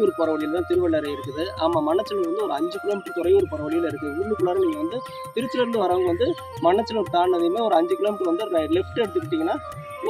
துறையூர் போகிற வழியில் தான் திருவள்ளரை இருக்குது. ஆமாம் மண்ணச்சநல்லூர் வந்து ஒரு அஞ்சு கிலோமீட்டர் துறையூர் போகிற வழியில் இருக்குது உள்ளுக்குள்ளார நீங்கள் வந்து திருச்சியிலேருந்து வரவங்க வந்து மண்ணச்சநல்லூர் தாண்டினதையுமே ஒரு அஞ்சு கிலோமீட்டர் வந்து லெஃப்ட் எடுத்துக்கிட்டிங்கன்னா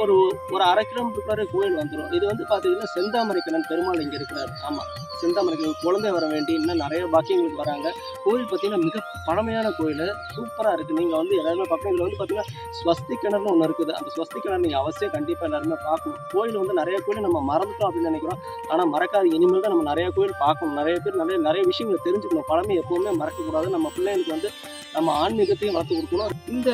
ஒரு ஒரு அரை கிலோமீட்டருக்குள்ளார கோயில் வந்துடும் இது வந்து பார்த்தீங்கன்னா செந்தாமரைக்கணன் பெருமாள் இங்கே இருக்கிறார். ஆமாம் செந்தாமரைக்கணன் குழந்தை வர வேண்டி இன்னும் நிறைய பாக்கியங்களுக்கு வராங்க. கோயில் பார்த்தீங்கன்னா மிக பழமையான கோயில். சூப்பராக இருக்குது நீங்கள் வந்து எல்லாருமே பார்க்கணும் இதில் வந்து பார்த்தீங்கன்னா ஸ்வஸ்தி கிணறுனு ஒன்று இருக்குது. அந்த ஸ்வஸ்தி கிணறு நீங்கள் அவசியம் கண்டிப்பாக எல்லாருமே பார்க்கணும். கோயில் வந்து நிறைய கோயில் நம்ம மறந்துட்டோம் அப்படின்னு நினைக்கிறோம். ஆனால் மறக்காது இனிமேல் தான் நம்ம நிறைய கோயில் பார்க்கணும். நிறைய பேர் நிறைய நிறைய விஷயங்களை தெரிஞ்சுக்கணும். பழமை எப்பவுமே மறக்கக்கூடாது. நம்ம பிள்ளைங்களுக்கு வந்து நம்ம ஆன்மீகத்தையும் வளர்த்து கொடுக்கணும். இந்த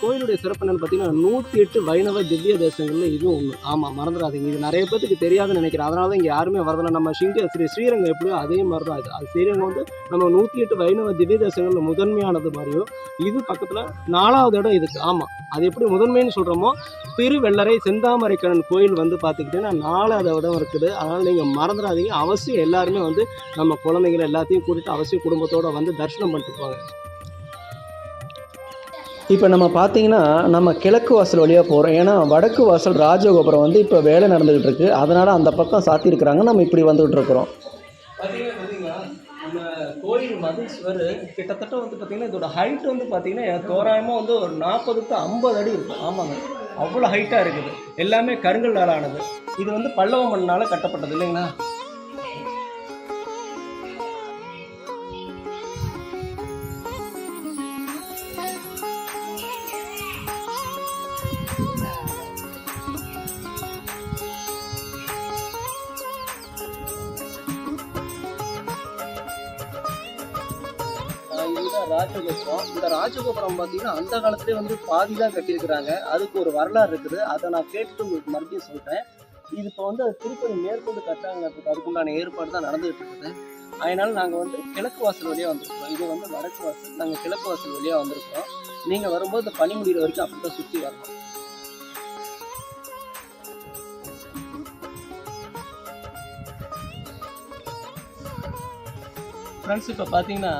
கோயிலுடைய சிறப்பு என்னன்னு பார்த்தீங்கன்னா நூற்றி எட்டு வைணவ திவ்ய தேசங்களில் இதுவும் ஒன்று ஆமாம் மறந்துடாதீங்க. இது நிறைய பேத்துக்கு தெரியாதுன்னு நினைக்கிறேன். அதனால தான் இங்கே யாருமே வரதில்லை. நம்ம சிங்க ஸ்ரீ ஸ்ரீரங்கம் எப்படியோ அதே மாதிரி தான் இது அது ஸ்ரீரங்கம் வந்து நம்ம நூற்றி எட்டு வைணவ திவ்ய தேசங்களில் முதன்மையானது மாதிரியும் இது பக்கத்தில் நாலாவது இடம் இதுக்கு. ஆமாம் அது எப்படி முதன்மைன்னு சொல்கிறோமோ திருவெள்ளரை செந்தாமரைக்கணன் கோயில் வந்து பார்த்துக்கிட்டிங்கன்னா நாலாவது இடம் இருக்குது. அதனால் நீங்கள் மறந்துடாதீங்க. அவசியம் எல்லாருமே வந்து நம்ம குழந்தைங்களை எல்லாத்தையும் கூட்டிட்டு அவசியம் குடும்பத்தோடு வந்து தரிசனம் பண்ணிட்டு போவாங்க இப்போ நம்ம பார்த்தீங்கன்னா நம்ம கிழக்கு வாசல் வழியாக போகிறோம் ஏன்னா வடக்கு வாசல் ராஜகோபுரம் வந்து இப்போ வேலை நடந்துக்கிட்டு இருக்கு அதனால் அந்த பக்கம் சாத்தியிருக்கிறாங்க. நம்ம இப்படி வந்துகிட்டு இருக்கிறோம் நம்ம கோயில் மதில் சுவர் கிட்டத்தட்ட வந்து பார்த்தீங்கன்னா இதோட ஹைட் வந்து பார்த்தீங்கன்னா தோராயமாக வந்து ஒரு நாற்பது டு ஐம்பது அடி இருக்கும் ஆமாங்க. அவ்வளோ ஹைட்டாக இருக்குது. எல்லாமே கருங்கல்லால் ஆனது இது வந்து பல்லவ மண்ணால் கட்டப்பட்டது இல்லைங்களா? இந்த பார்த்தீங்கன்னா அந்த காலத்திலே வந்து பாதி தான் கட்டியிருக்கிறாங்க. அதுக்கு ஒரு வரலாறு இருக்குது. அதை நான் கேட்டு உங்களுக்கு மறுபடியும் சொல்கிறேன் இது இப்போ வந்து அது திருப்பதி மேற்கொண்டு கட்டாங்கிறதுக்கு அதுக்குண்டான ஏற்பாடு தான் நடந்துகிட்டு இருக்குது. அதனால் நாங்கள் வந்து கிழக்கு வாசல் வழியாக வந்திருக்கோம். இது வந்து வடக்கு வாசல். நாங்கள் கிழக்கு வாசல் வழியாக வந்திருக்கோம். நீங்கள் வரும்போது பனி முடிகிற வரைக்கும் அப்படி தான் சுற்றி வரணும். ஃப்ரெண்ட்ஸ் இப்போ பார்த்தீங்கன்னா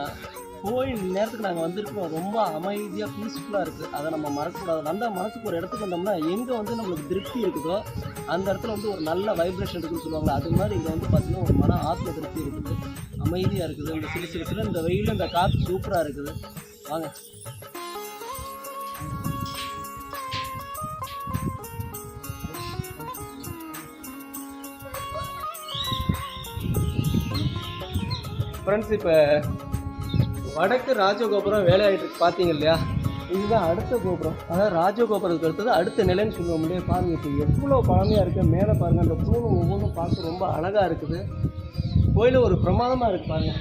கோயில் நேரத்துக்கு நாங்கள் வந்திருக்கோம் ரொம்ப அமைதியாக பீஸ்ஃபுல்லாக இருக்குது அதை நம்ம மறக்கக்கூடாது. வந்தால் மனசுக்கு ஒரு இடத்துக்கு வந்தோம்னா எங்கே வந்து நம்மளுக்கு திருப்தி இருக்குதோ அந்த இடத்துல வந்து ஒரு நல்ல வைப்ரேஷன் இருக்குன்னு சொல்லுவாங்க அது மாதிரி இங்கே வந்து பார்த்தீங்கன்னா ஒரு மன ஆத்ம திருப்தி இருக்குது. அமைதியாக இருக்குது. இந்த சிறு சிறு சிறு இந்த வெயில் இந்த காற்று சூப்பராக இருக்குது. வாங்க. ஃப்ரெண்ட்ஸ் இப்போ வடக்கு ராஜகோபுரம் வேலையாயிட்டு இருக்கு. பார்த்தீங்க இல்லையா? இதுதான் அடுத்த கோபுரம். அதாவது ராஜகோபுரத்துக்கு அடுத்தது அடுத்த நிலைன்னு சொல்லுவோம் இல்லையா? பாருங்க இப்போ எவ்வளோ பழமையாக இருக்குது மேலே பாருங்க அந்த தூண் ஒவ்வொன்றும் பார்க்க ரொம்ப அழகாக இருக்குது. கோயில் ஒரு பிரமாதமாக இருக்கு பாருங்க.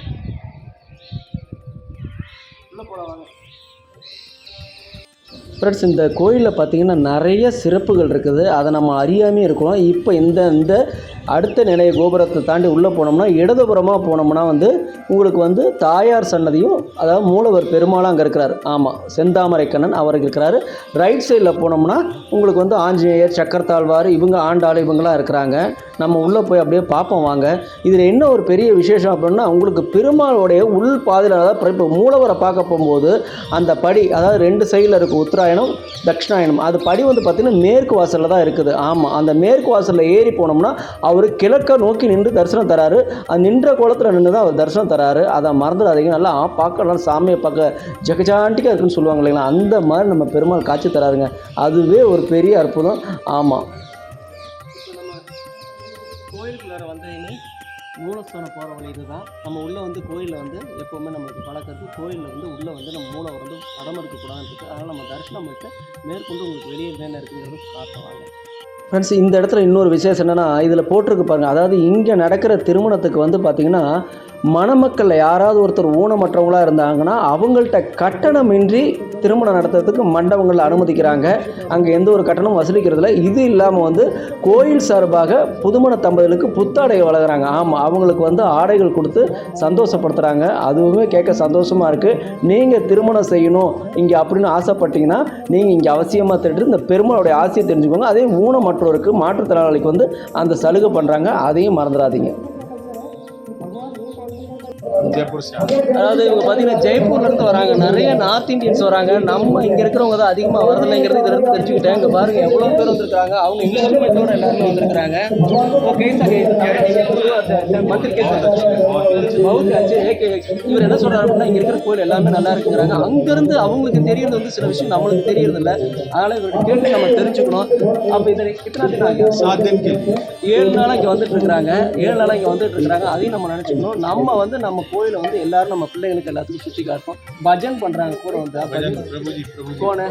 உள்ள ஃப்ரெண்ட்ஸ் இந்த கோயிலில் பார்த்தீங்கன்னா நிறைய சிறப்புகள் இருக்குது. அதை நம்ம அறியாமே இருக்கிறோம் இப்போ இந்த இந்த அடுத்த நிலைய கோபுரத்தை தாண்டி உள்ளே போனோம்னா இடதுபுறமாக போனோம்னா வந்து உங்களுக்கு வந்து தாயார் சன்னதியும் அதாவது மூலவர் பெருமாளும் அங்கே இருக்கிறார். ஆமாம் செந்தாமரைக்கண்ணன் அவர் இருக்கிறாரு. ரைட் சைடில் போனோம்னா உங்களுக்கு வந்து ஆஞ்சநேயர் சக்கரத்தாழ்வார் இவங்க ஆண்டாள் இவங்களாம் இருக்கிறாங்க. நம்ம உள்ளே போய் அப்படியே பார்ப்போம் வாங்க. இதில் என்ன ஒரு பெரிய விசேஷம் அப்படின்னா உங்களுக்கு பெருமாளுடைய உள் பாதையில் அதாவது இப்போ மூலவரை பார்க்க போகும்போது அந்த படி அதாவது ரெண்டு சைடில் இருக்குது உத்தராயணம் தட்சிணாயணம் அது படி வந்து பார்த்திங்கன்னா மேற்கு வாசலில் தான் இருக்குது. ஆமாம் அந்த மேற்கு வாசலில் ஏறி போனோம்னா அவர் கிழக்க நோக்கி நின்று தரிசனம் தராரு. அது நின்ற கோலத்தில் நின்று தான் அவர் தரிசனம் தராரு. அதை மறந்துடாதீங்க. நல்லா பார்க்க நல்லா சாமியை பார்க்க ஜெகஜாண்டிக்காக இருக்குன்னு சொல்லுவாங்க இல்லைங்களா? அந்த மாதிரி நம்ம பெருமாள் காட்சி தராருங்க. அதுவே ஒரு பெரிய அற்புதம். ஆமாம் கோயிலுக்குள்ளார வந்து மூலஸ்தானம் போகிற வழி இதுதான். நம்ம உள்ளே வந்து கோயிலில் வந்து எப்போவுமே நம்மளுக்கு பழக்கிறது கோயிலில் வந்து உள்ளே வந்து நம்ம மூளை வந்து படம் இருக்கக்கூடாதுன்னு இருக்குது அதனால் நம்ம தரிசனம் பண்ணிட்டு மேற்கொண்டு உங்களுக்கு வெளியே என்னென்ன இருக்குங்கிறது காட்டுவாங்க ஃப்ரெண்ட்ஸ் இந்த இடத்துல இன்னொரு விசேஷம் என்னென்னா இதில் போட்டிருக்கு பாருங்கள் அதாவது இங்கே நடக்கிற திருமணத்துக்கு வந்து பார்த்திங்கன்னா மணமக்களில் யாராவது ஒருத்தர் ஊனமற்றவங்களாக இருந்தாங்கன்னா அவங்கள்ட்ட கட்டணமின்றி திருமணம் நடத்துறதுக்கு மண்டபங்களில் அனுமதிக்கிறாங்க. அங்கே எந்த ஒரு கட்டணமும் வசூலிக்கிறதில்ல. இது இல்லாமல் வந்து கோயில் சார்பாக புதுமண தம்பதிகளுக்கு புத்தாடை வழங்குறாங்க. ஆமாம் அவங்களுக்கு வந்து ஆடைகள் கொடுத்து சந்தோஷப்படுத்துகிறாங்க அதுவுமே கேட்க சந்தோஷமாக இருக்குது நீங்கள் திருமணம் செய்யணும் இங்கே அப்படின்னு ஆசைப்பட்டீங்கன்னா நீங்கள் இங்கே அவசியமாக திட்டு இந்த பெருமாளுடைய ஆசையை தெரிஞ்சுக்கோங்க. அதே ஊனமற்றோருக்கு மாற்றுத்திறனாளிக்கு வந்து அந்த சலுகை பண்ணுறாங்க அதையும் மறந்துடாதீங்க. ஜெய்ப்பூர் அதாவது இவங்க பார்த்தீங்கன்னா ஜெய்ப்பூர்லேருந்து வராங்க. நிறைய நார்த் இந்தியன்ஸ் வராங்க. நம்ம இங்கே இருக்கிறவங்க தான் அதிகமாக வரதில்லைங்கிறது இதில் இருந்து தெரிஞ்சுக்கிட்டேன். இங்கே பாருங்கள் எவ்வளோ பேர் வந்துருக்காங்க அவங்க இன்வெஸ்ட்மெண்ட்டோட எல்லாருமே வந்திருக்காங்க ஓகே மந்திரி இவர் என்ன சொல்கிறார் அப்படின்னா இங்கே இருக்கிற கோயில் எல்லாமே நல்லா இருக்குங்கிறாங்க. அங்கேருந்து அவங்களுக்கு தெரியறது வந்து சில விஷயம் நம்மளுக்கு தெரியறதில்ல. அதனால் இவருக்கு கேட்டு நம்ம தெரிஞ்சுக்கணும். அப்போ இதில் கிட்டத்தட்ட ஏழு நாளாக இங்கே வந்துட்டு இருக்கிறாங்க. ஏழு நாளாக இங்கே வந்துட்டு இருக்கிறாங்க. அதையும் நம்ம நினச்சிக்கணும். நம்ம வந்து நம்ம கோயிலை வந்து எல்லாரும் நம்ம பிள்ளைங்களுக்கு எல்லாத்துக்கும் சுற்றி காட்டுறோம் பஜன் பண்ணுறாங்க கூட வந்து भजन प्रभु जी प्रभु जी कौन है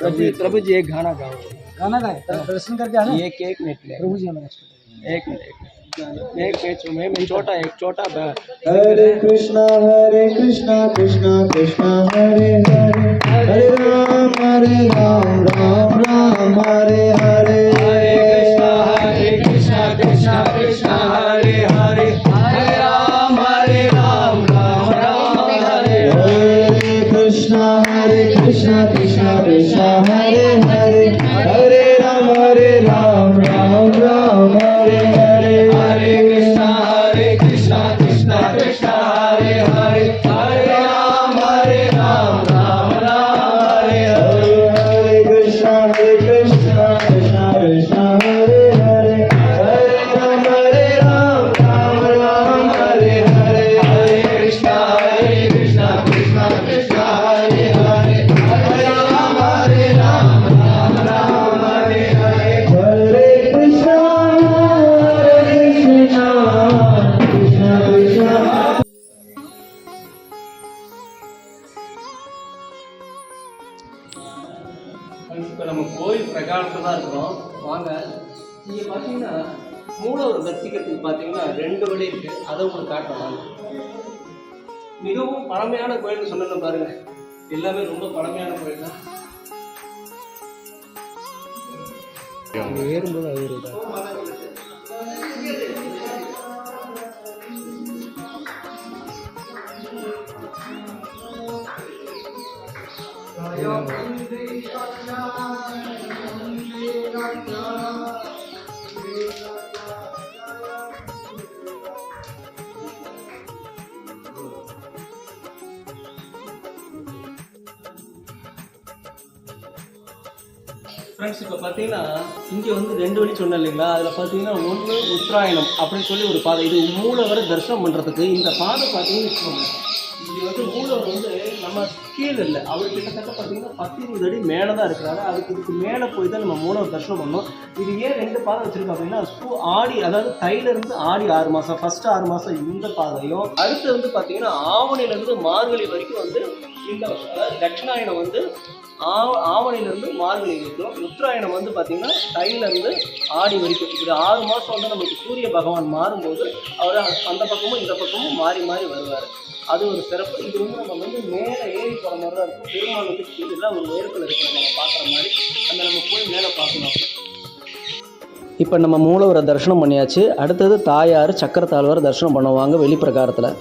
प्रभु जी प्रभु जी एक गाना गाओ गाना गाए दर्शन करके आना एक एक मिनट ले प्रभु जी हमारे एक मिनट एक मिनट एक मैच में मैं छोटा एक छोटा ब- हरे कृष्णा हरे कृष्णा कृष्णा कृष्णा हरे हरे हरे राम हरे राम राम राम हरे हरे हरे कृष्णा हरे कृष्णा कृष्णा कृष्णा மிகவும் பழமையான கோயில்னு சொன்னேன் பாருங்க. எல்லாமே ரொம்ப பழமையான கோயில் தான். ஏறும்போது அது ஒரு ஃப்ரெண்ட்ஸ் இப்போ பார்த்தீங்கன்னா இங்கே வந்து ரெண்டு வழி சொன்னேன் இல்லைங்களா? அதில் பார்த்தீங்கன்னா ஒன்று உத்தராயணம் அப்படின்னு சொல்லி ஒரு பாதை. இது மூலவரை தரிசனம் பண்ணுறதுக்கு இந்த பாதை பார்த்தீங்கன்னு வச்சுக்கோங்க. இது வந்து மூலவர் வந்து நம்ம கீழே இல்லை. அவர் கிட்டத்தட்ட பார்த்தீங்கன்னா பத்து இருபது அடி மேலே தான் இருக்கிறாரு. அதுக்கு இதுக்கு மேலே போய் தான் நம்ம மூலவர் தரிசனம் பண்ணோம் இது ஏன் ரெண்டு பாதை வச்சுருக்கோம் அப்படின்னா ஸ்கூ ஆடி அதாவது தையிலேருந்து ஆடி ஆறு மாதம் ஃபஸ்ட்டு ஆறு மாதம் இந்த பாதையும். அடுத்து வந்து பார்த்தீங்கன்னா ஆவணிலேருந்து மார்கழி வரைக்கும் வந்து இந்த அதாவது தட்சிணாயனம் வந்து ஆவ ஆவணிலேருந்து மார்கழி வரைக்கும் உத்தராயணம் வந்து பார்த்தீங்கன்னா தைலேருந்து ஆடி வரைக்கும். இப்படி ஆறு மாதம் வந்து நமக்கு சூரிய பகவான் மாறும்போது அவர் அந்த பக்கமும் இந்த பக்கமும் மாறி மாறி வருவார். அது ஒரு சிறப்பு. இது வந்து நம்ம வந்து மேலே ஏறி போகிற மாதிரி தான் இருக்கும். பெருமாள் வந்து கீழே ஒரு உயரத்தில் இருக்கிற நம்ம பார்க்குற மாதிரி. அந்த நம்ம போய் மேலே பார்க்கணும். இப்போ நம்ம மூலவரை தரிசனம் பண்ணியாச்சு. அடுத்தது தாயார் சக்கரத்தாழ்வார் தரிசனம் பண்ணுவாங்க. வெளிப்பிரகாரத்தில்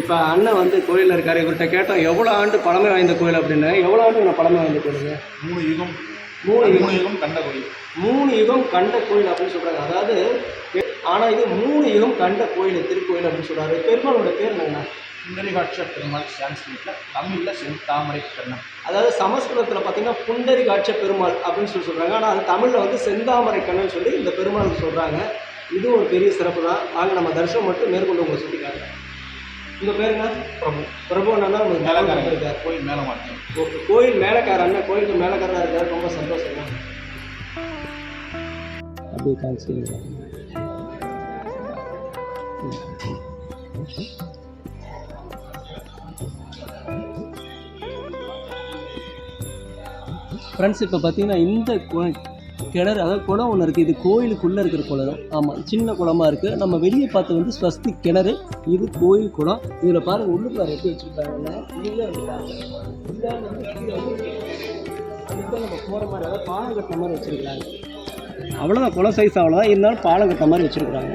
இப்போ அண்ணன் வந்து கோயிலில் இருக்காரு இவர்கிட்ட கேட்டோம் எவ்வளோ ஆண்டு பழமை வாய்ந்த கோயில் அப்படின்னு? எவ்வளோ ஆண்டு நான் பழமை வாய்ந்த கோயிலுங்க மூணு யுகம். மூணு யுகம். மூணு யுகம். கண்ட கோயில். மூணு யுகம் கண்ட கோயில் அப்படின்னு சொல்றாங்க. அதாவது ஆனால் இது மூணு யுகம் கண்ட கோயில் திருக்கோயில் அப்படின்னு சொல்றாரு. பெருமாளோட பேர் என்னங்கண்ணா சுந்தரிகாட்ச பெருமாள் சான்ஸ்கிரிட்ல. தமிழ்ல சென் தாமரை கண்ணன் அதாவது சமஸ்கிருதத்தில் பார்த்தீங்கன்னா புண்டரி காட்ச பெருமாள் அப்படின்னு சொல்லி சொல்றாங்க. ஆனால் அது தமிழில் வந்து செந்தாமரை கண்ணன் சொல்லி இந்த பெருமாள் சொல்றாங்க. இது ஒரு பெரிய சிறப்பு தான். வாங்க நம்ம தரிசனம் மட்டும் மேற்கொண்டு உங்களை சுற்றி காட்டுறேன். உங்கள் பேருங்க பிரபு. பிரபு அண்ணா உங்களுக்கு மேலக்காரன். இருக்கார் கோயில் மேல மாட்டேன். ஓகே கோயில் மேலக்கார அண்ணன் கோயிலுக்கு மேலக்காரா இருக்காரு? ரொம்ப சந்தோஷம் அப்படியே காமிச்சிங்களா ஃப்ரெண்ட்ஸ் இப்போ பார்த்தீங்கன்னா இந்த கிணறு அதாவது குளம் ஒன்று இருக்குது இது கோயிலுக்குள்ளே இருக்கிற குளம் ஆமாம் சின்ன குளமாக இருக்குது நம்ம வெளியே பார்த்து வந்து ஸ்வஸ்தி கிணறு. இது கோயில் குளம். இதில் பாருங்கள் உள்ளுக்குள்ள எப்படி வச்சுருக்காங்க. வந்து நம்ம போகிற மாதிரி அதாவது பாலம் கட்டின மாதிரி வச்சுருக்காங்க அவ்வளோதான் குளம் சைஸ் அவ்வளோதான் இருந்தாலும் பாலம் கட்டின மாதிரி வச்சுருக்குறாங்க.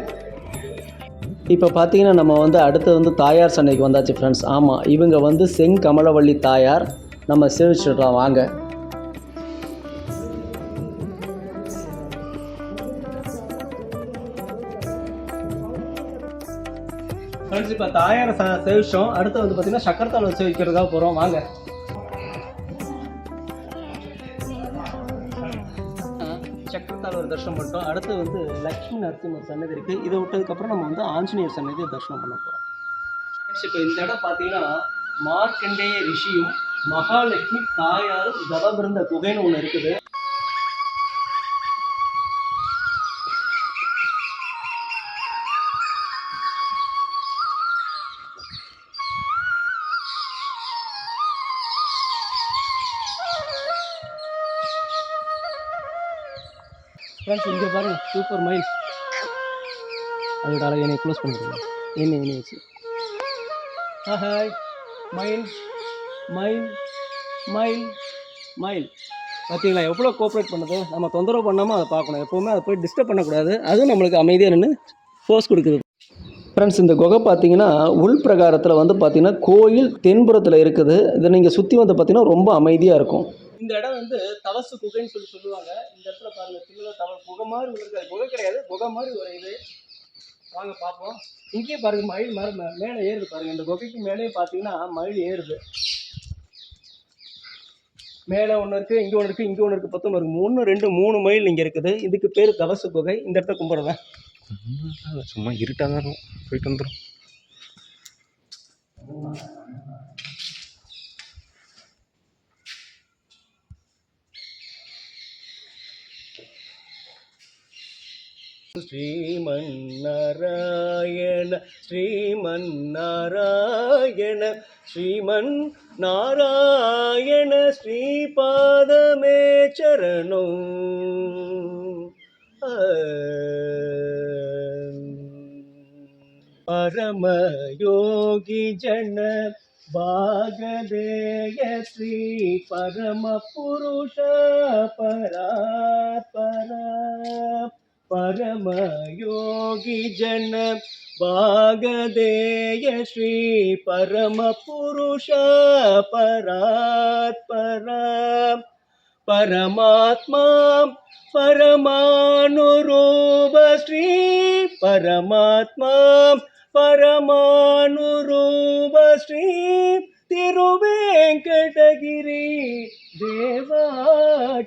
இப்போ பார்த்தீங்கன்னா நம்ம வந்து அடுத்து வந்து தாயார் சன்னைக்கு வந்தாச்சு ஃப்ரெண்ட்ஸ் ஆமாம் இவங்க வந்து செங்கமலவள்ளி தாயார். நம்ம சேவிச்சிடலாம் வாங்க. ஃப்ரெண்ட்ஸ் ச சேவிச்சோம். அடுத்து வந்து பார்த்தீங்கன்னா வச்சு வைக்கிறதா போகிறோம் வாங்க. சக்கரத்தால் ஒரு தரிசனம் பண்ணிட்டோம். அடுத்து வந்து லக்ஷ்மி நரசிம்மர் சன்னதி இருக்குது இதை விட்டதுக்கப்புறம் நம்ம வந்து ஆஞ்சநேயர் சன்னதியை தரிசனம் பண்ண போகிறோம் இப்போ இந்த இடம் பார்த்தீங்கன்னா மார்க்கண்டேய ரிஷியும் மகாலட்சுமி தாயாரும் தவமிருந்த குகைன்னு ஒன்று இருக்குது. பாருங்க சூப்பர் மைல் அதோட அழகு என்னை க்ளோஸ் பண்ணிடுங்க. என்ன என்ன வச்சு. ஹாய் மைல் மைல் மைல் மைல் பார்த்தீங்களா எவ்வளோ கோஆப்ரேட் பண்ணுது? நம்ம தொந்தரவு பண்ணாமல் அதை பார்க்கணும். எப்போவுமே அதை போய் டிஸ்டர்ப் பண்ணக்கூடாது. அதுவும் நம்மளுக்கு அமைதியாக நின்று ஃபோர்ஸ் கொடுக்குது. ஃப்ரெண்ட்ஸ் இந்த குகை பார்த்தீங்கன்னா உள் பிரகாரத்தில் வந்து பார்த்திங்கன்னா கோயில் தென்புறத்தில் இருக்குது. இதை நீங்கள் சுற்றி வந்து பார்த்திங்கன்னா ரொம்ப அமைதியாக இருக்கும். இந்த இடம் வந்து தவசு குகைன்னு சொல்லி சொல்லுவாங்க. இந்த இடத்துல பாருங்க சின்னதாக தவ குகை மாதிரி இருக்காது. குகை கிடையாது குகை மாதிரி ஒரு இது. வாங்க பார்ப்போம். இங்கேயே பாருங்க மயில் மர மே- மேலே ஏறுது பாருங்க. இந்த குகைக்கு மேலேயே பார்த்தீங்கன்னா மயில் ஏறுது. மேலே ஒன்று இருக்குது இங்கே ஒன்று இருக்குது இங்கே ஒன்று இருக்குது பத்தொன்று இருக்குது மூணு ரெண்டு மூணு மைல் இங்கே இருக்குது. இதுக்கு பேர் தவசு குகை. இந்த இடத்த கும்பிடுவேன் சும்மா இருட்டாக தான் இருக்கும். போயிட்டு வந்துடும் ஸ்ரீமன்னாராயண ஸ்ரீமன்னாராயண ஸ்ரீமன் நாராயண ஸ்ரீபாதமே சரணம். பரமயோகி ஜன பாகதேய ஸ்ரீ பரம புருஷ பரா பரமயோகி ஜன பாகதேய ஸ்ரீ பரமபுருஷ பராத்பரா. பரமாத்மா பரமானுரூப ஸ்ரீ பரமாத்மா பரமானுரூப ஸ்ரீ திருவேங்கடகிரி.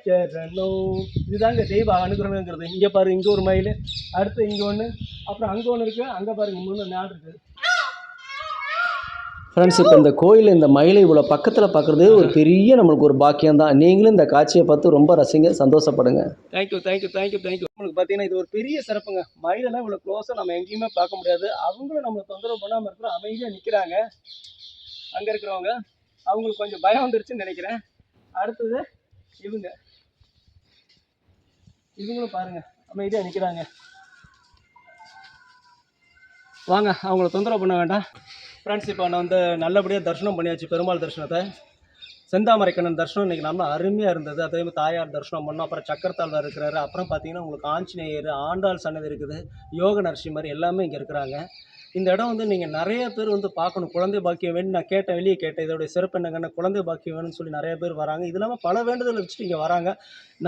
தேவாச்சரணம் இதுதாங்க தெய்வ அனுகிரகங்கிறது. இங்கே பாரு இங்கே ஒரு மயில் அடுத்து இங்கே ஒன்று அப்புறம் அங்கே ஒன்று இருக்குது அங்கே பாருங்க மூணு நாடு இருக்குது ஃப்ரெண்ட்ஸ் இப்போ இந்த கோயில் இந்த மயிலை இவ்வளோ பக்கத்தில் பார்க்குறது ஒரு பெரிய நம்மளுக்கு ஒரு பாக்கியம் தான் நீங்களும் இந்த காட்சியை பார்த்து ரொம்ப ரசிங்க சந்தோஷப்படுங்க. Thank you thank you thank you thank you நம்மளுக்கு பார்த்தீங்கன்னா இது ஒரு பெரிய சிறப்புங்க. மயிலெல்லாம் இவ்வளோ க்ளோஸாக நம்ம எங்கேயுமே பார்க்க முடியாது. அவங்களும் நம்மளை தொந்தரவு பண்ணாமல் இருக்கிற அமைதியாக நிற்கிறாங்க அங்கே இருக்கிறவங்க அவங்களுக்கு கொஞ்சம் பயம் வந்துருச்சுன்னு நினைக்கிறேன். அடுத்தது இவங்க. இவங்களும் பாருங்க. அமைதியாக நிற்கிறாங்க வாங்க அவங்கள தொந்தரவு பண்ண வேண்டாம். ஃப்ரெண்ட்ஸ் இப்போ நான் வந்து நல்லபடியாக தரிசனம் பண்ணியாச்சு பெருமாள் தரிசனத்தை. செந்தாமரைக்கண்ணன் தரிசனம் இன்றைக்கி நம்ம அருமையாக இருந்தது. அதே மாதிரி தாயார் தரிசனம் பண்ணோம். அப்புறம் சக்கரத்தாழ்வார் இருக்கிறாரு. அப்புறம் பார்த்தீங்கன்னா உங்களுக்கு ஆஞ்சநேயர் ஆண்டாள் சன்னதி இருக்குது. யோக நரசிம்மர் எல்லாமே இங்கே இருக்கிறாங்க. இந்த இடம் வந்து நீங்கள் நிறைய பேர் வந்து பார்க்கணும். குழந்தை பாக்கியம் வேணும் நான் கேட்டேன் வெளியே கேட்டேன். இதோடைய சிறப்பு என்னங்கன்னா குழந்தை பாக்கியம் வேணும்னு சொல்லி நிறைய பேர் வராங்க. இது இல்லாமல் பல வேண்டுதல் வச்சுட்டு இங்கே வராங்க.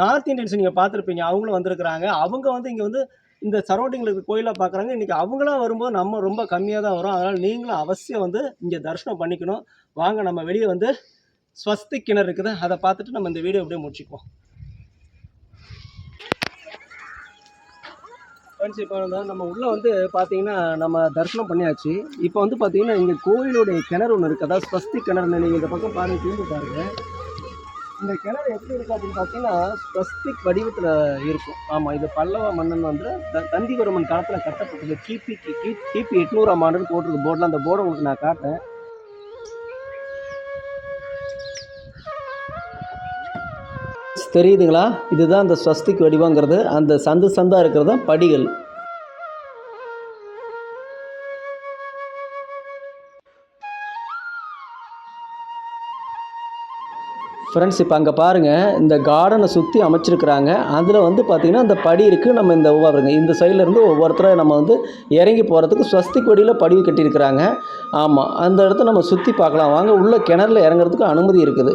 நார்த் இந்தியன்ஸ் நீங்கள் பார்த்துருப்பீங்க அவங்களும் வந்திருக்கிறாங்க. அவங்க வந்து இங்கே வந்து இந்த சரௌண்டிங்கில் இருக்க கோயிலாக பார்க்குறாங்க. இன்றைக்கி அவங்களாம் வரும்போது நம்ம ரொம்ப கம்மியாக தான் வரும். அதனால் நீங்களும் அவசியம் வந்து இங்கே தரிசனம் பண்ணிக்கணும். வாங்க நம்ம வெளியே வந்து ஸ்வஸ்தி கிணறு இருக்குது. அதை பார்த்துட்டு நம்ம இந்த வீடியோ அப்படியே முடிச்சுக்குவோம். ஃப்ரெண்ட்ஸ் இப்போ நம்ம உள்ளே வந்து பார்த்தீங்கன்னா நம்ம தரிசனம் பண்ணியாச்சு. இப்போ வந்து பார்த்தீங்கன்னா இங்கே கோயிலுடைய கிணறு ஒன்று இருக்குது அதாவது ஸ்வஸ்தி கிணறுன்னு நீங்கள் இந்த பக்கம் பாருங்க திரும்பி பாருங்க. இந்த கிணறு எப்படி இருக்குது அப்படின்னு பார்த்தீங்கன்னா ஸ்வஸ்திக் வடிவத்தில் இருக்கும். ஆமாம் இது பல்லவ மன்னன் வந்து த- தந்திவர்மன் காலத்தில் கட்டப்பட்டது. கிபி கிபி எட்நூறாம் ஆண்டுன்னு போட்டிருக்கு போர்டில். அந்த போர்டை உங்களுக்கு நான் காட்டேன் தெரியுதுங்களா? இதுதான் அந்த ஸ்வஸ்திக் வடிவங்கிறது. அந்த சந்து சந்தா இருக்கிறது தான் படிகள். ஃப்ரெண்ட்ஸ் இப்போ அங்கே பாருங்கள் இந்த கார்டனை சுற்றி அமைச்சிருக்கிறாங்க. அதில் வந்து பார்த்திங்கன்னா அந்த படி இருக்குது நம்ம இந்த ஒவ்வொருங்க இந்த சைட்லேருந்து ஒவ்வொருத்தரை நம்ம வந்து இறங்கி போகிறதுக்கு ஸ்வஸ்திக் வடியில் படி கட்டியிருக்கிறாங்க. ஆமாம் அந்த இடத்த நம்ம சுற்றி பார்க்கலாம். வாங்க. உள்ள கிணறுல இறங்குறதுக்கு அனுமதி இருக்குது.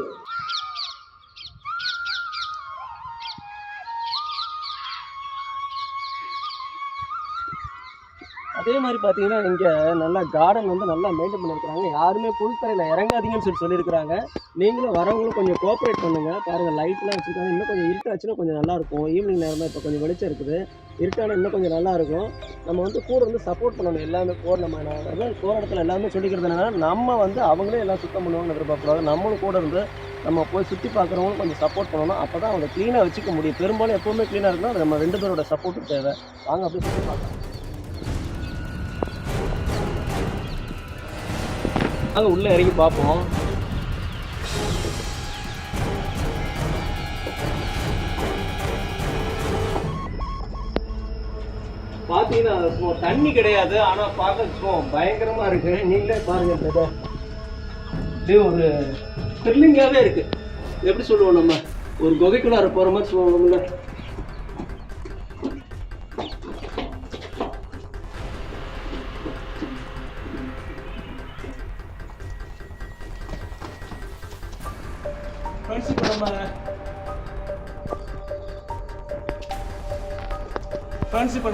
மாதிரி பார்த்தீங்கன்னா இங்கே நல்லா கார்டன் வந்து நல்லா மெயின்டைன் பண்ணியிருக்கிறாங்க. யாருமே புல்தரையில் இறங்காதீங்கன்னு சொல்லி சொல்லியிருக்கிறாங்க. நீங்களும் வரவங்களும் கொஞ்சம் கோஆப்ரேட் பண்ணுங்கள் பாருங்கள் லைட்லாம் வச்சுருக்காங்க. இன்னும் கொஞ்சம் இருட்டாச்சுன்னா கொஞ்சம் நல்லா இருக்கும். ஈவினிங் நேரம் இப்போ கொஞ்சம் வெளிச்சம் இருக்குது. இருட்டான இன்னும் கொஞ்சம் நல்லாயிருக்கும் நம்ம வந்து கூட வந்து சப்போர்ட் பண்ணணும். எல்லாமே போகிற நம்ம அதான் போகிற இடத்துல எல்லாமே சொல்லிக்கிறதுனால நம்ம வந்து அவங்களே எல்லாம் சுத்தம் பண்ணுவாங்கன்னு எதிர்பார்க்கக்கூடாது. நம்மளும் கூட இருந்து நம்ம போய் சுற்றி பார்க்குறவங்களும் கொஞ்சம் சப்போர்ட் பண்ணணும். அப்போ தான் அவங்க க்ளீனாக வச்சுக்க முடியும். பெரும்பாலும் எப்போவுமே க்ளீனாக இருக்குன்னா நம்ம ரெண்டு பேரோட சப்போர்ட்டும் தேவை. வாங்க அப்படி சுற்றி பார்க்கலாம். நாங்கள் உள்ளே இறங்கி பார்ப்போம் பார்த்தீங்கன்னா சும்மா தண்ணி கிடையாது ஆனால் பார்க்க சும்மா பயங்கரமா இருக்கு. நீங்களே பாருங்க இதை. அப்படியே ஒரு த்ரில்லிங்காகவே இருக்கு. எப்படி சொல்லுவோம் நம்ம? ஒரு குகைக்குள்ளார போகிற மாதிரி சொல்லுவோம்ல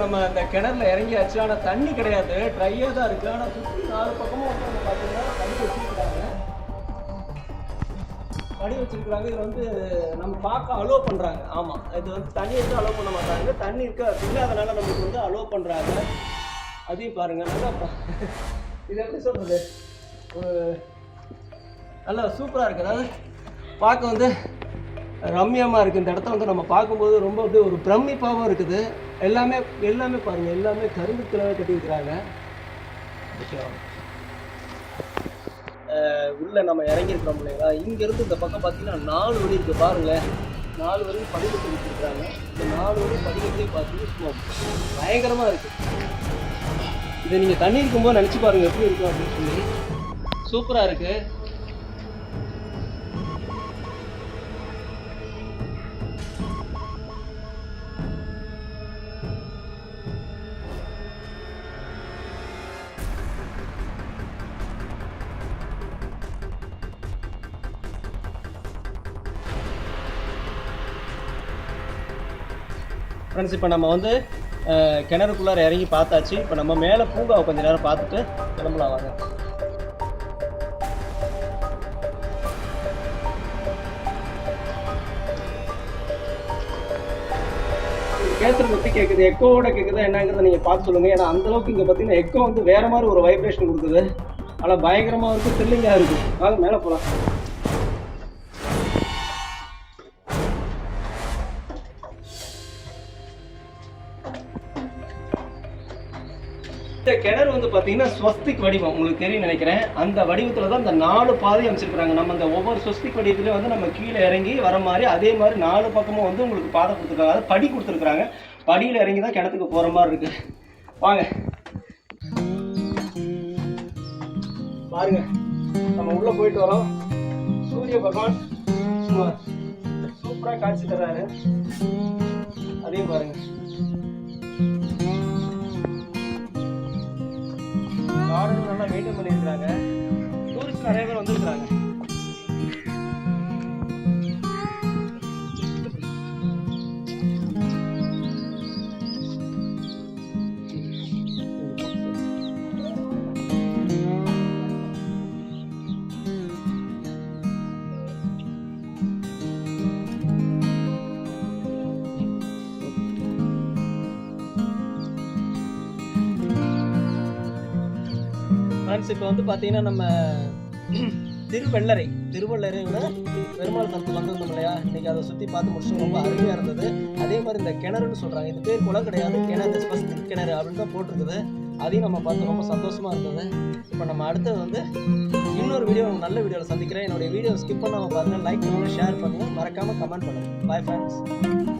நம்ம அந்த கிணறுல இறங்கியாச்சு. ஆனால் தண்ணி கிடையாது. ட்ரையாக தான் இருக்குது ஆனால் சுற்றி நாலு பக்கமும் ஒருத்தவங்க பார்த்தீங்கன்னா தண்ணி வச்சுருக்காங்க தடி வச்சிருக்காங்க இது வந்து நம்ம பார்க்க அலோவ் பண்ணுறாங்க ஆமாம் இது வந்து தண்ணி இருக்கு அலோவ் பண்ண மாட்டாங்க. தண்ணி இருக்க இல்லாதனால நம்மளுக்கு வந்து அலோவ் பண்ணுறாங்க அதையும் பாருங்க. நல்லா இது எப்படி சொல்கிறது ஒரு நல்லா சூப்பராக இருக்குது அதாவது பார்க்க வந்து ரம்யமாக இருக்குது இந்த இடத்த வந்து நம்ம பார்க்கும்போது ரொம்ப அப்படியே ஒரு பிரமிப்பாகவும் இருக்குது. எல்லாமே எல்லாமே பாருங்கள் எல்லாமே கரும்பு கரும்புத்திலாவே கட்டியிருக்கிறாங்க. உள்ளே உள்ள நம்ம இறங்கியிருக்கிறோம் இல்லைங்களா? இங்கேருந்து இந்த பக்கம் பார்த்தீங்கன்னா நாலு வழி இருக்குது பாருங்களேன் நாலு வரையும் படிக்கட்டு வச்சுருக்காங்க இந்த நாலு வழி படிக்கட்டே பார்த்தீங்கன்னா பயங்கரமாக இருக்குது இதை நீங்கள் தண்ணி இருக்கும்போது நினச்சி பாருங்கள் எப்படி இருக்கும் அப்படின்னு சொல்லி. சூப்பராக இருக்குது ஃப்ரெண்ட்ஸ் இப்போ நம்ம வந்து கிணறுக்குள்ளார இறங்கி பார்த்தாச்சு. இப்போ நம்ம மேலே பூங்காவை கொஞ்ச நேரம் பார்த்துட்டு கிளம்பலாம் வாங்க. கேட்குறது பற்றி கேட்குது எக்கோவோட கேட்குது என்னங்கிறத நீங்கள் பார்த்து சொல்லுங்கள் ஏன்னா அந்த அளவுக்கு இங்கே பார்த்தீங்கன்னா எக்கோ வந்து வேறு மாதிரி ஒரு வைப்ரேஷன் கொடுக்குது. ஆனால் பயங்கரமாக இருக்குது த்ரில்லிங்காக இருக்குது வாங்க மேலே போகலாம் பார்த்தீங்கன்னா ஸ்வஸ்திக் வடிவம் உங்களுக்கு தெரியும் நினைக்கிறேன். அந்த வடிவத்தில் தான் இந்த நாலு பாதை அமைச்சிருக்கிறாங்க. நம்ம அந்த ஒவ்வொரு ஸ்வஸ்திக் வடிவத்துலேயும் வந்து நம்ம கீழே இறங்கி வர மாதிரி அதே மாதிரி நாலு பக்கமும் வந்து உங்களுக்கு பாதை கொடுத்துருக்காங்க. அதாவது படி கொடுத்துருக்குறாங்க. படியில் இறங்கி தான் கிணத்துக்கு போகிற மாதிரி இருக்கு. வாங்க. பாருங்க. நம்ம உள்ள போயிட்டு வரோம். சூரிய பகவான் சூப்பராக காட்சி தர்றாரு. அதையும் பாருங்க. கார்டன் நல்லா மெயின்டைன் பண்ணியிருக்கிறாங்க டூரிஸ்ட் நிறைய பேர் வந்துருக்குறாங்க. ஃப்ரெண்ட்ஸ் இப்போ வந்து பார்த்தீங்கன்னா நம்ம திருவெள்ளரை திருவள்ளரையோட பெருமாள் தரத்து வந்திருந்தோம் இல்லையா? இன்னைக்கு அதை சுற்றி பார்த்து முடிச்சு ரொம்ப அருமையாக இருந்தது. அதே மாதிரி இந்த கிணறுன்னு சொல்கிறாங்க இது பேர் குளம் கிடையாது. கிணறு ஸ்பெசிபிக் கிணறு அப்படின்னு தான் போட்டிருக்குது. அதையும் நம்ம பார்த்து ரொம்ப சந்தோஷமாக இருந்தது. இப்போ நம்ம அடுத்தது வந்து இன்னொரு வீடியோ நல்ல வீடியோவில் சந்திக்கிறேன். என்னுடைய வீடியோ ஸ்கிப் பண்ணாமல் பாருங்கள் லைக் பண்ணுங்கள் ஷேர் பண்ணுங்கள் மறக்காமல் கமெண்ட் பண்ணுங்கள் பாய் ஃப்ரெண்ட்ஸ்